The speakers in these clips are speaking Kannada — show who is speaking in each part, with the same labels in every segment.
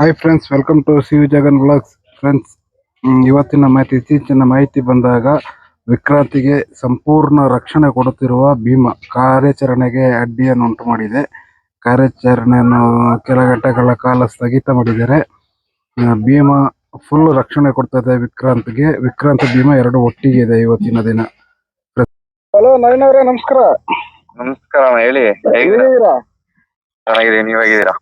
Speaker 1: Hi friends welcome to C Jagan blogs friends ಇವತ್ತಿನ ಮಾಹಿತಿ ಇತ್ತೀಚಿನ ಮಾಹಿತಿ ಬಂದಾಗ ವಿಕ್ರಾಂತಿಗೆ ಸಂಪೂರ್ಣ ರಕ್ಷಣೆ ಕೊಡುತ್ತಿರುವ ಭೀಮ ಕಾರ್ಯಾಚರಣೆಗೆ ಅಡ್ಡಿಯನ್ನು ಉಂಟು ಮಾಡಿದೆ. ಕಾರ್ಯಾಚರಣೆಯನ್ನು ಕೆಲ ಗಂಟೆಗಳ ಕಾಲ ಸ್ಥಗಿತ ಮಾಡಿದ್ದಾರೆ ಭೀಮ ಫುಲ್ ರಕ್ಷಣೆ ಕೊಡ್ತದೆ ವಿಕ್ರಾಂತ್ಗೆ. ವಿಕ್ರಾಂತ್ ಭೀಮ ಎರಡು ಒಟ್ಟಿಗೆ ಇದೆ ಇವತ್ತಿನ ದಿನ. ಹಲೋ ನವೀನ್ ಅವರೇ ನಮಸ್ಕಾರ.
Speaker 2: ನಮಸ್ಕಾರ ಹೇಳಿ ಹೇಗಿದ್ದೀರಾ? ಹೇಗಿದ್ದೀರಾ?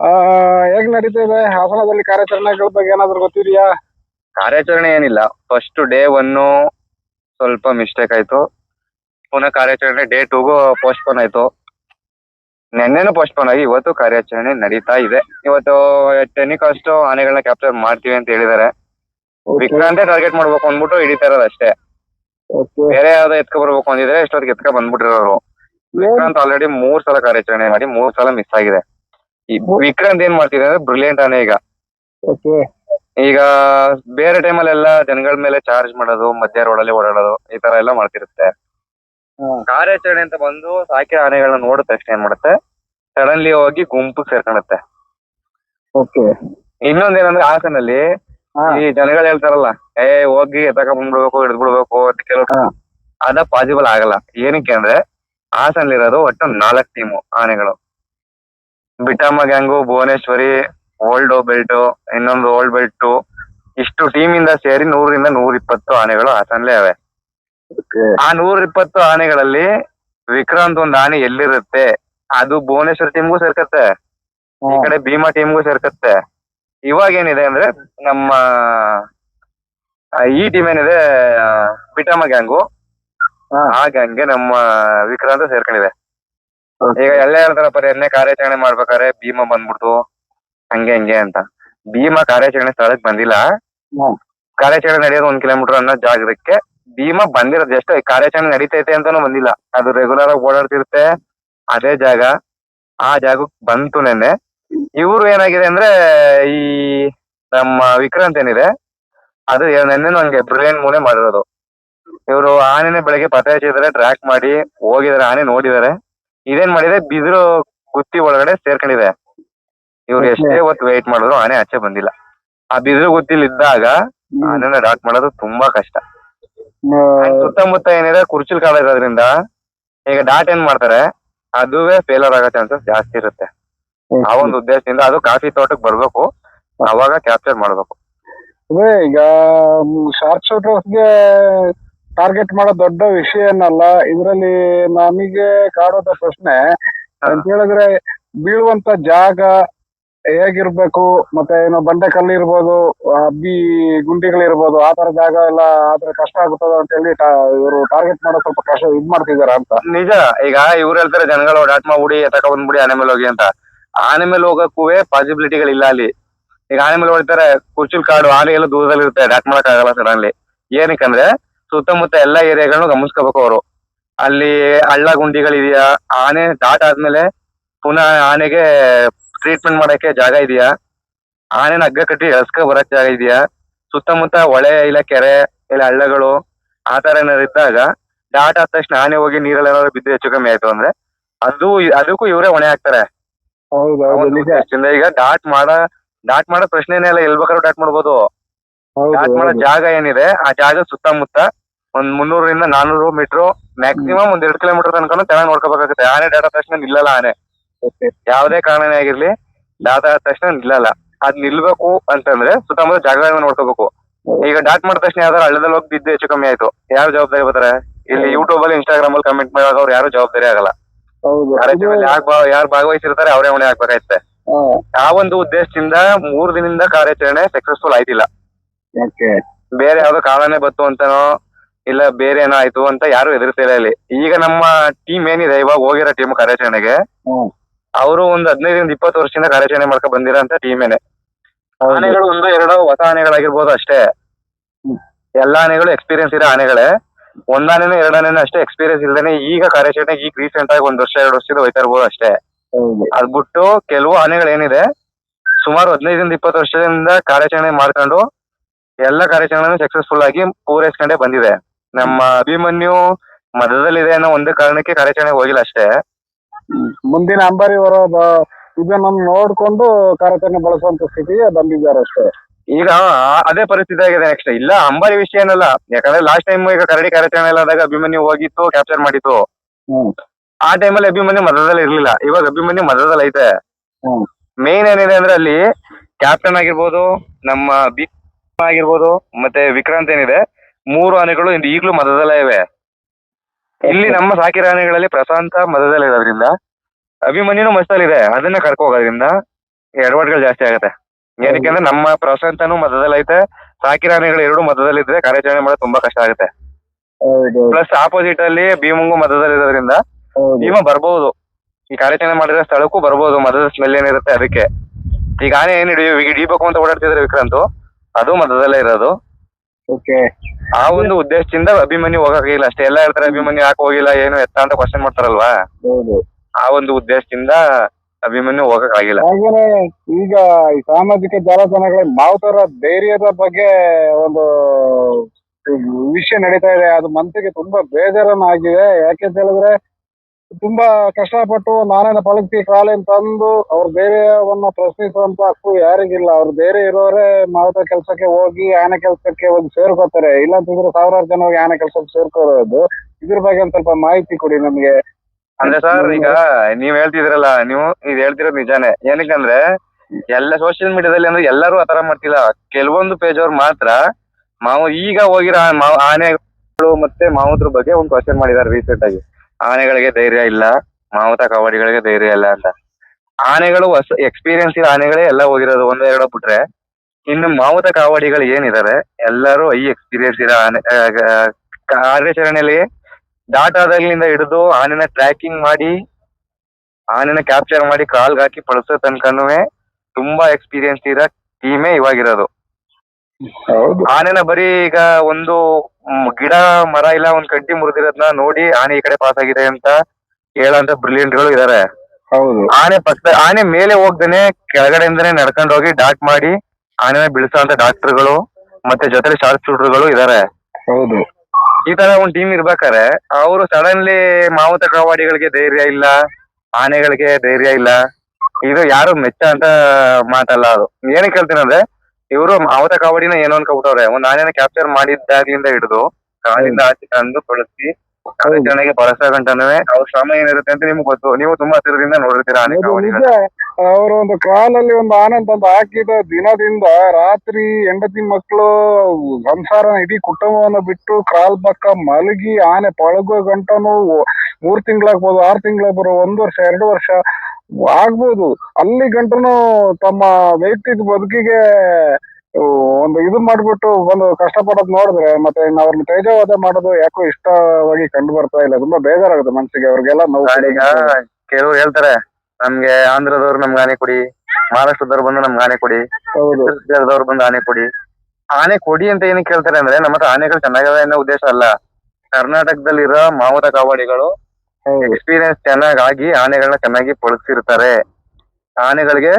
Speaker 1: ಪರವಾಗಿಲ್ಲ ಹೇಗ್ ಇದೆ? ಹಾಸನದಲ್ಲಿ ಕಾರ್ಯಾಚರಣೆಗಳ ಬಗ್ಗೆ ಏನಾದ್ರು ಗೊತ್ತಿದೆಯಾ?
Speaker 2: ಕಾರ್ಯಾಚರಣೆ ಏನಿಲ್ಲ. ಫಸ್ಟ್ ಡೇ ಒನ್ ಸ್ವಲ್ಪ ಮಿಸ್ಟೇಕ್ ಆಯ್ತು. ಪುನಃ ಕಾರ್ಯಾಚರಣೆ ಡೇ ಟೂಗೂ ಪೋಸ್ಟ್ಪೋನ್ ಆಯ್ತು. ನಿನ್ನೆನು ಪೋಸ್ಟ್ಪೋನ್ ಆಗಿ ಇವತ್ತು ಕಾರ್ಯಾಚರಣೆ ನಡೀತಾ ಇದೆ. ಇವತ್ತು ಟೆನಿಕಾಸ್ಟ್ ಆನೆಗಳನ್ನ ಕ್ಯಾಪ್ಚರ್ ಮಾಡ್ತೀವಿ ಅಂತ ಹೇಳಿದ್ದಾರೆ ವಿಕ್ರಾಂತೆ ಟಾರ್ಗೆಟ್ ಮಾಡ್ಬೇಕು ಅಂದ್ಬಿಟ್ಟು ಹಿಡಿತಾ ಇರೋದು ಅಷ್ಟೇ. ಬೇರೆ ಯಾವ್ದೋ ಎತ್ಕೊ ಬರ್ಬೇಕು ಅಂದಿದ್ರೆ ಎಷ್ಟೊತ್ತಿಗೆ ಎತ್ಕೊ ಬಂದ್ಬಿಟ್ಟಿರೋರು. ವಿಕ್ರಾಂತ್ ಆಲ್ರೆಡಿ ಮೂರ್ ಸಲ ಕಾರ್ಯಾಚರಣೆ ಮಾಡಿ ಮೂರ್ ಸಲ ಮಿಸ್ ಆಗಿದೆ. ಈ ವಿಕ್ರಾಂತ್ ಏನ್ ಮಾಡ್ತಿದೆ ಅಂದ್ರೆ ಬ್ರಿಲಿಯಂಟ್ ಆನೆ ಈಗ.
Speaker 1: ಓಕೆ
Speaker 2: ಈಗ ಬೇರೆ ಟೈಮಲ್ಲಿ ಎಲ್ಲ ಜನಗಳ ಮೇಲೆ ಚಾರ್ಜ್ ಮಾಡೋದು ಮಧ್ಯ ರೋಡಲ್ಲಿ ಓಡಾಡೋದು ಈ ತರ ಎಲ್ಲ ಮಾಡ್ತಿರುತ್ತೆ. ಕಾರ್ಯಾಚರಣೆ ಅಂತ ಬಂದು ಸಾಕಿ ಆನೆಗಳನ್ನ ನೋಡಿದ ತಕ್ಷಣ ಏನ್ ಮಾಡುತ್ತೆ? ಸಡನ್ಲಿ ಹೋಗಿ ಗುಂಪು ಸೇರ್ಕೊಳುತ್ತೆ
Speaker 1: ಓಕೆ
Speaker 2: ಇನ್ನೊಂದೇನಂದ್ರೆ ಹಾಸನಲ್ಲಿ ಈ ಜನಗಳು ಹೇಳ್ತಾರಲ್ಲ ಏ ಹೋಗಿ ಎತ್ತಕ ಬಂದ್ಬಿಡ್ಬೇಕು ಹಿಡಿದ್ ಬಿಡ್ಬೇಕು ಅಂತ ಕೆಲವು. ಅದ ಪಾಸಿಬಲ್ ಆಗಲ್ಲ. ಏನಕ್ಕೆ ಅಂದ್ರೆ ಹಾಸನಲ್ಲಿರೋದು ಒಟ್ಟು ನಾಲ್ಕು ಟೀಮು ಆನೆಗಳು. Bitamma gang Bhuvaneshwari old belt ಇನ್ನೊಂದು ಓಲ್ಡ್ ಬೆಲ್ಟ್ ಇಷ್ಟು ಟೀಮ್ ಇಂದ ಸೇರಿ ನೂರಿಂದ ನೂರ ಇಪ್ಪತ್ತು ಆನೆಗಳು ಹಾಸನ್ಲೇ ಅವೆ ಆ ನೂರ ಇಪ್ಪತ್ತು ಆನೆಗಳಲ್ಲಿ ವಿಕ್ರಾಂತ್ ಒಂದು ಆನೆ ಎಲ್ಲಿರುತ್ತೆ? ಅದು ಭುವನೇಶ್ವರ್ ಟೀಮ್ಗೂ ಸೇರ್ಕತ್ತೆ. ಈ ಕಡೆ ಭೀಮಾ ಟೀಮ್ಗೂ ಸೇರ್ಕತ್ತೆ. ಇವಾಗ ಏನಿದೆ ಅಂದ್ರೆ ನಮ್ಮ ಈ ಟೀಮ್ ಏನಿದೆ ಬಿಟಾಮ ಬಿಟಮ್ಮ ಗ್ಯಾಂಗು ಆ ಗ್ಯಾಂಗ್ಗೆ ನಮ್ಮ ವಿಕ್ರಾಂತ್ ಸೇರ್ಕೊಂಡಿದೆ. ಈಗ ಎಲ್ಲ ಹೇಳ್ತಾರಪ್ಪ ಎಣ್ಣೆ ಕಾರ್ಯಾಚರಣೆ ಮಾಡ್ಬೇಕಾದ್ರೆ ಭೀಮ ಬಂದ್ಬಿಡ್ತು. ಹಂಗೆ ಹಂಗೆ ಅಂತ. ಭೀಮ ಕಾರ್ಯಾಚರಣೆ ಸ್ಥಳಕ್ಕೆ ಬಂದಿಲ್ಲ. ಕಾರ್ಯಾಚರಣೆ ನಡೆಯೋದು ಒಂದ್ ಕಿಲೋಮೀಟರ್ ಅನ್ನೋ ಜಾಗಕ್ಕೆ ಭೀಮ ಬಂದಿರೋದು ಎಷ್ಟು ಕಾರ್ಯಾಚರಣೆ ನಡೀತೈತೆ ಅಂತಾನು ಬಂದಿಲ್ಲ. ಅದು ರೆಗ್ಯುಲರ್ ಆಗಿ ಓಡಾಡ್ತಿರುತ್ತೆ. ಅದೇ ಜಾಗ. ಆ ಜಾಗಕ್ಕೆ ಬಂತು ನೆನ್ನೆ. ಇವ್ರು ಏನಾಗಿದೆ ಅಂದ್ರೆ ಈ ನಮ್ಮ ವಿಕ್ರಾಂತ್ ಏನಿದೆ ಅದು ನೆನ್ನೆನು ಹಂಗೆ ಬ್ರೇನ್ ಮೂಲೆ ಮಾಡಿರೋದು. ಇವರು ಆನೆನೆ ಬೆಳಗ್ಗೆ ಪತ್ತೆ ಹಚ್ಚಿದ್ರೆ ಟ್ರ್ಯಾಕ್ ಮಾಡಿ ಹೋಗಿದಾರೆ ಆನೆ ನೋಡಿದಾರೆ ಇದೇನ್ ಮಾಡಿದೆ? ಬಿದಿರು ಗುತ್ತಿ ಒಳಗಡೆ ಸೇರ್ಕೊಂಡಿದೆ. ಇವ್ರು. ಎಷ್ಟೇ ಹೊತ್ತು ವೇಟ್ ಮಾಡಿದ್ರು ಆನೆ ಆಚೆ ಬಂದಿಲ್ಲ. ಆ ಬಿದಿರು ಗುತ್ತಿಲ್ ಇದ್ದಾಗ ಆನೆನ ಡಾಟ್ ಮಾಡೋದು ತುಂಬಾ ಕಷ್ಟ. ಸುತ್ತಮುತ್ತ ಏನಿದೆ? ಕುರ್ಚಿಲ್ ಕಾಲ ಇರೋದ್ರಿಂದ ಈಗ ಡಾಟ್ ಏನ್ ಮಾಡ್ತಾರೆ? ಅದುವೇ ಫೇಲರ್ ಆಗೋ ಚಾನ್ಸಸ್ ಜಾಸ್ತಿ ಇರುತ್ತೆ. ಆ ಒಂದು ಉದ್ದೇಶದಿಂದ ಅದು ಕಾಫಿ ತೋಟಕ್ಕೆ ಬರ್ಬೇಕು. ಅವಾಗ ಕ್ಯಾಪ್ಚರ್ ಮಾಡ್ಬೇಕು.
Speaker 1: ಈಗ ಶಾರ್ಟ್ ಶೂಟರ್ಸ್ಗೆ ಟಾರ್ಗೆಟ್ ಮಾಡೋ ದೊಡ್ಡ ವಿಷಯ ಏನಲ್ಲ ಇದರಲ್ಲಿ ನಮಗೆ ಕಾಡೋದ ಪ್ರಶ್ನೆ. ಅಂತ ಹೇಳಿದ್ರೆ ಬೀಳುವಂತ ಜಾಗ ಹೇಗಿರ್ಬೇಕು ಮತ್ತೆ ಏನೋ ಬಂಡೆ ಕಲ್ಲು ಇರ್ಬೋದು ಅಬ್ಬಿ ಗುಂಡಿಗಳಿರ್ಬೋದು ಆ ತರ ಜಾಗ ಎಲ್ಲ ಆದ್ರೆ ಕಷ್ಟ ಆಗುತ್ತದ ಅಂತ ಹೇಳಿ ಇವರು ಟಾರ್ಗೆಟ್ ಮಾಡೋ ಸ್ವಲ್ಪ ಕಷ್ಟ ಇದ್ ಮಾಡ್ತಿದಾರ ಅಂತ.
Speaker 2: ನಿಜ ಈಗ ಇವ್ರು ಹೇಳ್ತಾರೆ ಜನಗಳು ಡಾಟ್ ಮಾಡ್ಬಿಡಿ ಎತ್ತಕ ಬಂದ್ಬಿಡಿ ಆನೆ ಮೇಲೆ ಹೋಗಿ ಅಂತ. ಆನೆ ಮೇಲೆ ಹೋಗಕ್ಕೂ ಪಾಸಿಬಿಲಿಟಿಗಳಿಲ್ಲ ಅಲ್ಲಿ. ಈಗ ಆನೆ ಮೇಲೆ ಹೊಡಿತಾರೆ ಕುರ್ಚಿಲ್ ಕಾಡು ಆನೆ ಎಲ್ಲ ದೂರದಲ್ಲಿ ಇರುತ್ತೆ ಡಾಟ್ ಮಾಡಕ್ ಆಗಲ್ಲ ಸಡನ್ಲಿ ಏನಕ್ಕಂದ್ರೆ ಸುತ್ತಮುತ್ತ ಎಲ್ಲಾ ಏರಿಯಾಗಳನ್ನು ಗಮನಿಸ್ಕೋಬೇಕು ಅವರು. ಅಲ್ಲಿ ಹಳ್ಳ ಗುಂಡಿಗಳಿದೆಯಾ ಆನೆ ಡಾಟ್ ಆದ್ಮೇಲೆ ಪುನಃ ಆನೆಗೆ ಟ್ರೀಟ್ಮೆಂಟ್ ಮಾಡಕ್ಕೆ ಜಾಗ ಇದೆಯಾ? ಆನೆನ ಹಗ್ಗ ಕಟ್ಟಿ ಎಳ್ಸ್ಕೊ ಬರಕ್ ಜಾಗ ಇದೆಯಾ? ಸುತ್ತಮುತ್ತ ಹೊಳೆ ಇಲ್ಲ ಕೆರೆ ಇಲ್ಲ ಹಳ್ಳಗಳು ಆತರ ತರ ಏನಾದ್ರು ಇದ್ದಾಗ ಡಾಟ್ ಆದ ತಕ್ಷಣ ಆನೆ ಹೋಗಿ ನೀರಲ್ಲಿ ಏನಾದ್ರು ಬಿದ್ದು ಹೆಚ್ಚು ಕಮ್ಮಿ ಆಯ್ತು ಅಂದ್ರೆ ಅದು ಅದಕ್ಕೂ ಇವರೇ ಹೊಣೆ ಹಾಕ್ತಾರೆ
Speaker 1: ಹೌದು
Speaker 2: ಈಗ ಡಾಟ್ ಮಾಡ ಡಾಟ್ ಮಾಡೋ ಪ್ರಶ್ನೆನೇ ಇಲ್ಲ ಎಲ್ ಬೇಕಾದ್ರೂ ಡಾಟ್ ಮಾಡ್ಬೋದು. ಡಾಟ್ ಮಾಡೋ ಜಾಗ ಏನಿದೆ ಆ ಜಾಗ ಸುತ್ತಮುತ್ತ ಒಂದ್ ಮುನ್ನೂರರಿಂದ ನಾನೂರು ಮೀಟರ್ ಮ್ಯಾಕ್ಸಿಮಮ್ ಒಂದ್ ಎರಡು ಕಿಲೋಮೀಟರ್ ತನಕ ಚೆನ್ನಾಗಿ ನೋಡ್ಕೋಬೇಕಾಗುತ್ತೆ. ಆನೆ ಡಾಟ ತಕ್ಷಣ ನಿಲ್ಲಲ್ಲ ಆನೆ. ಯಾವುದೇ ಕಾರಣನೇ ಆಗಿರ್ಲಿ ಡಾಟ್ ಆದ ತಕ್ಷಣ ನಿಲ್ಲಲ್ಲ. ಅದ್ ನಿಲ್ಬೇಕು ಅಂತಂದ್ರೆ ಸುತ್ತಮುತ್ತ ಜಾಗಗಳನ್ನ ನೋಡ್ಕೋಬೇಕು. ಈಗ ಡಾಟ್ ಮಾಡಿದ ತಕ್ಷಣ ಯಾವ್ದಾರು ಹಳ್ಳದಲ್ಲಿ ಹೋಗಿ ಬಿದ್ದು ಹೆಚ್ಚು ಕಮ್ಮಿ ಆಯ್ತು. ಯಾರು ಜವಾಬ್ದಾರಿ ಬರ್ತಾರೆ ಇಲ್ಲಿ ಯೂಟ್ಯೂಬ್ ಅಲ್ಲಿ ಇನ್ಸ್ಟಾಗ್ರಾಮ್ ಅಲ್ಲಿ ಕಮೆಂಟ್ ಮಾಡುವಾಗ ಅವ್ರು ಯಾರು ಜವಾಬ್ದಾರಿ ಆಗಲ್ಲ. ಯಾರು ಭಾಗವಹಿಸಿರ್ತಾರೆ ಅವರೇ ಹೊಣೆ ಹಾಕ್ಬೇಕಾಯ್ತೆ
Speaker 1: ಹಾ,
Speaker 2: ಆ ಒಂದು ಉದ್ದೇಶದಿಂದ ಮೂರ್ ದಿನದಿಂದ ಕಾರ್ಯಾಚರಣೆ ಸಕ್ಸಸ್ಫುಲ್ ಆಯ್ತಿಲ್ಲ. ಬೇರೆ ಯಾವ್ದೋ ಕಾರಣನೇ ಬತ್ತು ಅಂತನೋ ಇಲ್ಲ ಬೇರೆ ಏನೋ ಆಯ್ತು ಅಂತ ಯಾರು ಎದುರ್ತಿಲ್ಲ ಇಲ್ಲಿ ಈಗ ನಮ್ಮ ಟೀಮ್ ಏನಿದೆ ಇವಾಗ ಹೋಗಿರೋ ಟೀಮ್ ಕಾರ್ಯಾಚರಣೆಗೆ
Speaker 1: ಹ್ಮ್.
Speaker 2: ಅವರು ಒಂದ್ ಹದಿನೈದರಿಂದ ಇಪ್ಪತ್ತು ವರ್ಷದಿಂದ ಕಾರ್ಯಾಚರಣೆ ಮಾಡ್ಕೊ ಬಂದಿರೋಂತ ಟೀಮ್ ಏನೆ.
Speaker 1: ಹೌದು.
Speaker 2: ಆನೆಗಳು ಒಂದು ಎರಡು ಹೊಸ ಆನೆಗಳಾಗಿರ್ಬೋದು ಅಷ್ಟೇ.
Speaker 1: ಹ್ಮ್.
Speaker 2: ಎಲ್ಲಾ ಆನೆಗಳು ಎಕ್ಸ್ಪೀರಿಯನ್ಸ್ ಇರೋ ಆನೆಗಳೇ. ಒಂದಾನೇನೋ ಎರಡನೇನೋ ಅಷ್ಟೇ ಎಕ್ಸ್ಪೀರಿಯನ್ಸ್ ಇಲ್ದೇನೆ ಈಗ ಕಾರ್ಯಾಚರಣೆಗೆ ಈಗ ರೀಸೆಂಟ್ ಆಗಿ ಒಂದ್ ವರ್ಷ ಎರಡು ವರ್ಷದಿಂದ ಹೋಯ್ತಾ ಇರ್ಬೋದು ಅಷ್ಟೇ.
Speaker 1: ಹೌದು.
Speaker 2: ಅದ್ ಬಿಟ್ಟು ಕೆಲವು ಆನೆಗಳೇನಿದೆ ಸುಮಾರು ಹದಿನೈದರಿಂದ ಇಪ್ಪತ್ತು ವರ್ಷದಿಂದ ಕಾರ್ಯಾಚರಣೆ ಮಾಡ್ಕೊಂಡು ಎಲ್ಲ ಕಾರ್ಯಾಚರಣೆ ಸಕ್ಸಸ್ಫುಲ್ ಆಗಿ ಪೂರೈಸ್ಕೊಂಡೇ ಬಂದಿದೆ. ನಮ್ಮ ಅಭಿಮನ್ಯು ಮಧ್ಯದಲ್ಲಿದೆ ಅನ್ನೋ ಒಂದೇ ಕಾರಣಕ್ಕೆ ಕಾರ್ಯಾಚರಣೆ ಹೋಗಿಲ್ಲ ಅಷ್ಟೇ.
Speaker 1: ಮುಂದಿನ ಅಂಬಾರಿ ಅವರ ಇದನ್ನ ನೋಡ್ಕೊಂಡು ಕಾರ್ಯಾಚರಣೆ ಬಳಸುವಂತ ಸ್ಥಿತಿಗೆ ಬಂದಿದ್ದಾರೆ ಅಷ್ಟೇ.
Speaker 2: ಈಗ ಅದೇ ಪರಿಸ್ಥಿತಿ ಆಗಿದೆ ನೆಕ್ಸ್ಟ್ ಇಲ್ಲ ಅಂಬಾರಿ ವಿಷಯ ಏನಲ್ಲ. ಯಾಕಂದ್ರೆ ಲಾಸ್ಟ್ ಟೈಮ್ ಈಗ ಕರಡಿ ಕಾರ್ಯಾಚರಣೆ ಎಲ್ಲ ಆದಾಗ ಅಭಿಮನ್ಯು ಹೋಗಿತ್ತು ಕ್ಯಾಪ್ಚರ್ ಮಾಡಿತ್ತು. ಆ ಟೈಮಲ್ಲಿ ಅಭಿಮನ್ಯು ಮದದಲ್ಲಿ ಇರ್ಲಿಲ್ಲ. ಇವಾಗ ಅಭಿಮನ್ಯು ಮದದಲ್ಲಿ ಐತೆ ಮೇನ್ ಏನಿದೆ ಅಂದ್ರೆ ಅಲ್ಲಿ ಕ್ಯಾಪ್ಟನ್ ಆಗಿರ್ಬೋದು ನಮ್ಮ ಬಿ ಆಗಿರ್ಬೋದು ಮತ್ತೆ ವಿಕ್ರಾಂತ್ ಏನಿದೆ ಮೂರು ಆನೆಗಳು ಇಂದು ಈಗಲೂ ಮದದಲ್ಲೇ ಇವೆ. ಇಲ್ಲಿ ನಮ್ಮ ಸಾಕಿರ ಆನೆಗಳಲ್ಲಿ ಪ್ರಶಾಂತ ಮದದಲ್ಲಿ ಇರೋದ್ರಿಂದ ಅಭಿಮನ್ಯುನು ಮಸ್ತಲ್ಲಿದೆ ಅದನ್ನ ಕರ್ಕೊ ಹೋಗೋದ್ರಿಂದ ಎಡವಟ್ಗಳು ಜಾಸ್ತಿ ಆಗುತ್ತೆ. ಏನಕ್ಕೆ ಅಂದ್ರೆ ನಮ್ಮ ಪ್ರಶಾಂತನು ಮದದಲ್ಲಿ ಐತೆ ಸಾಕಿರ ಆನೆಗಳು ಎರಡು ಮದದಲ್ಲಿದ್ರೆ ಕಾರ್ಯಾಚರಣೆ ಮಾಡೋದು ತುಂಬಾ ಕಷ್ಟ ಆಗುತ್ತೆ. ಪ್ಲಸ್ ಆಪೋಸಿಟ್ ಅಲ್ಲಿ ಭೀಮಂಗು ಮದದಲ್ಲಿ ಇರೋದ್ರಿಂದ ಭೀಮ ಬರ್ಬೋದು. ಈ ಕಾರ್ಯಾಚರಣೆ ಮಾಡಿರೋ ಸ್ಥಳಕ್ಕೂ ಬರ್ಬೋದು ಮದದ ಸ್ಮೆಲ್ ಏನಿರುತ್ತೆ ಅದಕ್ಕೆ. ಈಗ ಆನೆ ಏನ್ ಹಿಡಿಯೋ ಈಗ ಹಿಡಿಬೇಕು ಅಂತ ಓಡಾಡ್ತಿದ್ರೆ ವಿಕ್ರಾಂತ್. ಅದು ಮಧ್ಯದಲ್ಲೇ ಇರೋದು.
Speaker 1: ಓಕೆ
Speaker 2: ಆ ಒಂದು ಉದ್ದೇಶದಿಂದ ಅಭಿಮನ್ಯು ಹೋಗಕ್ಕಿಲ್ಲ ಅಷ್ಟೇ. ಎಲ್ಲ ಹೇಳ್ತಾರೆ ಅಭಿಮನ್ಯು ಯಾಕೆ ಹೋಗಿಲ್ಲ ಏನು ಎತ್ತ ಅಂತ ಕ್ವಶನ್ ಮಾಡ್ತಾರಲ್ವಾ?
Speaker 1: ಹೌದು.
Speaker 2: ಆ ಒಂದು ಉದ್ದೇಶದಿಂದ ಅಭಿಮನ್ಯು ಹೋಗಕ್ಕಾಗಿಲ್ಲ.
Speaker 1: ಹಾಗೇನೆ ಈಗ ಈ ಸಾಮಾಜಿಕ ಜಾಲತಾಣಗಳಲ್ಲಿ ಮಾವುತರ ಧೈರ್ಯದ ಬಗ್ಗೆ ಒಂದು ವಿಷಯ ನಡೀತಾ ಇದೆ. ಅದು ಮನಸ್ಸಿಗೆ ತುಂಬಾ ಬೇಜಾರನ್ನ ಆಗಿದೆ ಯಾಕೆಂತ ಹೇಳಿದ್ರೆ ತುಂಬಾ ಕಷ್ಟಪಟ್ಟು ನಾನೇನ ಪಳಗ್ತಿ ಕಾಲೇನ್ ತಂದು ಅವ್ರ ಧೈರ್ಯವನ್ನ ಪ್ರಶ್ನಿಸುವಂತ ಹಕ್ಕು ಯಾರಿಗಿಲ್ಲ. ಅವ್ರ ಧೈರ್ಯ ಇರೋರೇ ಮಾವದ ಕೆಲಸಕ್ಕೆ ಹೋಗಿ ಆನೆ ಕೆಲಸಕ್ಕೆ ಹೋಗಿ ಸೇರ್ಕೋತಾರೆ. ಇಲ್ಲಾಂತಂದ್ರೆ ಸಾವಿರಾರು ಜನ ಹೋಗಿ ಆನೆ ಕೆಲ್ಸಕ್ಕೆ ಸೇರ್ಕೊಳ್ಳೋದು ಇದ್ರ ಬಗ್ಗೆ ಒಂದ್ ಸ್ವಲ್ಪ ಮಾಹಿತಿ ಕೊಡಿ ನಮ್ಗೆ.
Speaker 2: ಅಂದ್ರೆ ಸರ್ ಈಗ ನೀವ್ ಹೇಳ್ತಿದ್ರಲ್ಲ, ನೀವು ಇದು ಹೇಳ್ತಿರೋದು ನಿಜಾನೇ. ಏನಕ್ಕಂದ್ರೆ ಎಲ್ಲ ಸೋಷಿಯಲ್ ಮೀಡಿಯಾದಲ್ಲಿ ಅಂದ್ರೆ ಎಲ್ಲರೂ ಆತರ ಮಾಡ್ತಿಲ್ಲ. ಕೆಲವೊಂದು ಪೇಜ್ ಅವ್ರು ಮಾತ್ರ ಮಾವು ಈಗ ಹೋಗಿರೋ ಆನೆ ಮತ್ತೆ ಮಾವುದ್ರ ಬಗ್ಗೆ ಒಂದು ಕ್ವಶನ್ ಮಾಡಿದ್ದಾರೆ ರೀಸೆಂಟ್ ಆಗಿ. ಆನೆಗಳಿಗೆ ಧೈರ್ಯ ಇಲ್ಲ ಮಾವುತ ಕಾವಾಡಿಗಳಿಗೆ ಧೈರ್ಯ ಇಲ್ಲ ಅಂತ. ಆನೆಗಳು ಹೊಸ ಎಕ್ಸ್ಪೀರಿಯನ್ಸ್ ಇರೋ ಆನೆಗಳೇ ಎಲ್ಲ ಹೋಗಿರೋದು ಒಂದ್ ಎರಡು ಬಿಟ್ರೆ, ಇನ್ನು ಮಾವುತ ಕಾವಡಿಗಳು ಏನಿದ್ದಾರೆ ಎಲ್ಲರೂ ಐ ಎಕ್ಸ್ಪೀರಿಯನ್ಸ್ ಇರೋ ಆನೆ ಕಾರ್ಯಾಚರಣೆಯಲ್ಲಿ ಡಾಟಾದಲ್ಲಿಂದ ಹಿಡಿದು ಆನೆನ ಟ್ರ್ಯಾಕಿಂಗ್ ಮಾಡಿ, ಆನೆನ ಕ್ಯಾಪ್ಚರ್ ಮಾಡಿ ಕಾಲ್ಗೆ ಹಾಕಿ ಪಳಸೋ ತನಕನೂ ತುಂಬಾ ಎಕ್ಸ್ಪೀರಿಯನ್ಸ್ ಇರೋ ಟೀಮೇ ಇವಾಗಿರೋದು.
Speaker 1: ಹೌದು.
Speaker 2: ಆನೆನ ಬರೀ ಈಗ ಒಂದು ಮ್, ಗಿಡ ಮರ ಇಲ್ಲ ಒಂದ್ ಕಡ್ಡಿ ಮುರಿದಿರೋದ್ನ ನೋಡಿ ಆನೆ ಈ ಕಡೆ ಪಾಸ್ ಆಗಿದೆ ಅಂತ ಹೇಳಂತ ಬ್ರಿಲಿಯಂಟ್ಗಳು ಇದಾರೆ.
Speaker 1: ಹೌದು.
Speaker 2: ಆನೆ ಪಕ್ಕ ಆನೆ ಮೇಲೆ ಹೋಗ್ದೇನೆ ಕೆಳಗಡೆಯಿಂದನೇ ನಡ್ಕೊಂಡು ಹೋಗಿ ಡಾಟ್ ಮಾಡಿ ಆನೆನ ಬೀಳ್ಸೋ ಅಂತ ಡಾಕ್ಟರ್ಗಳು ಮತ್ತೆ ಜೊತೆಲಿ ಶಾರ್ಟ್ ಶೂಟರ್ಗಳು ಇದಾರೆ.
Speaker 1: ಹೌದು.
Speaker 2: ಈ ತರ ಒಂದ್ ಟೀಮ್ ಇರ್ಬೇಕಾರೆ ಅವರು ಸಡನ್ಲಿ ಮಾವುತ ಕವಾಡಿಗಳಿಗೆ ಧೈರ್ಯ ಇಲ್ಲ ಆನೆಗಳಿಗೆ ಧೈರ್ಯ ಇಲ್ಲ. ಇದು ಯಾರು ಮೆಚ್ಚ ಅಂತ ಮಾತಲ್ಲ ಅದು. ಏನಕ್ಕೆ ಹೇಳ್ತೀನಿ ಅಂದ್ರೆ ಇವರು ಅವರ ಕಬಡ್ಡಿನ ಏನೋ ಅನ್ಕೊಬಿಟ್ಟವ್ರೆ. ಒಂದ್ ಆನೆನ ಕ್ಯಾಪ್ಚರ್ ಮಾಡಿದ್ದಾಗ್ಲಿಂದ ಹಿಡಿದು ಕಾಲಿಂದ ಆಚೆ ತಂದು ಕಳಿಸಿ ಜನಗೆ ಬಳಸೋ ಗಂಟನೇ ಅವ್ರ ಶ್ರಮ ಏನಿರುತ್ತೆ ಅಂತ ನಿಮ್ಗೆ ಗೊತ್ತು. ನೀವು ತುಂಬಾ ಹತ್ತಿರದಿಂದ ನೋಡಿರ್ತೀರಾ ಆನೆ ಕಬಡ್ಡಿನ
Speaker 1: ಅವರು ಒಂದು ಕಾಲಲ್ಲಿ ಒಂದು ಆನೆ ತಂದು ಹಾಕಿದ ದಿನದಿಂದ ರಾತ್ರಿ ಹೆಂಡತಿ ಮಕ್ಕಳು ಸಂಸಾರನ ಇಡೀ ಕುಟುಂಬವನ್ನು ಬಿಟ್ಟು ಕಾಲ್ ಪಕ್ಕ ಮಲಗಿ ಆನೆ ಪಳಗೋ ಗಂಟನು ಮೂರ್ ತಿಂಗಳಾಗ್ಬೋದು ಆರ್ ತಿಂಗಳಾಗ್ಬೋದು ಒಂದು ವರ್ಷ ಎರಡು ವರ್ಷ ಆಗ್ಬೋದು. ಅಲ್ಲಿ ಗಂಟನು ತಮ್ಮ ವೈಯಕ್ತಿಕ ಬದುಕಿಗೆ ಒಂದು ಇದು ಮಾಡ್ಬಿಟ್ಟು ಒಂದು ಕಷ್ಟಪಡೋದು ನೋಡಿದ್ರೆ ಮತ್ತೆ ಅವ್ರನ್ನ ತೇಜವಾದ ಮಾಡೋದು ಯಾಕೋ ಇಷ್ಟವಾಗಿ ಕಂಡು ಬರ್ತಾ ಇಲ್ಲ. ತುಂಬಾ ಬೇಜಾರಾಗುತ್ತೆ ಮನ್ಸಿಗೆ ಅವ್ರಿಗೆಲ್ಲ ನೋವು
Speaker 2: ಈಗ ಕೆಲವ್ರು ಹೇಳ್ತಾರೆ ನಮ್ಗೆ ಆಂಧ್ರದವ್ರು ನಮ್ಗೆ ಆನೆ ಕೊಡಿ ಮಹಾರಾಷ್ಟ್ರದವ್ರು ಬಂದು ನಮ್ಗೆ ಆನೆ ಕೊಡಿ
Speaker 1: ಹೌದು.
Speaker 2: ಛತ್ತೀಸ್ಗಢದವ್ರು ಬಂದು ಆನೆ ಕೊಡಿ. ಆನೆ ಕೊಡಿ ಅಂತ ಏನಕ್ಕೆ ಕೇಳ್ತಾರೆ ಅಂದ್ರೆ ನಮ್ಮ ಹತ್ರ ಆನೆಗಳು ಚೆನ್ನಾಗಿದೆ ಅನ್ನೋ ಉದ್ದೇಶ ಅಲ್ಲ. ಕರ್ನಾಟಕದಲ್ಲಿರೋ ಮಾವುತ ಕಬಡ್ಡಿಗಳು
Speaker 1: ಹೌದು
Speaker 2: ಎಕ್ಸ್ಪೀರಿಯನ್ಸ್ ಚೆನ್ನಾಗಿ ಆನೆಗಳನ್ನ ಚೆನ್ನಾಗಿ ಪಳಗಿಸಿರ್ತಾರೆ. ಆನೆಗಳಿಗೆ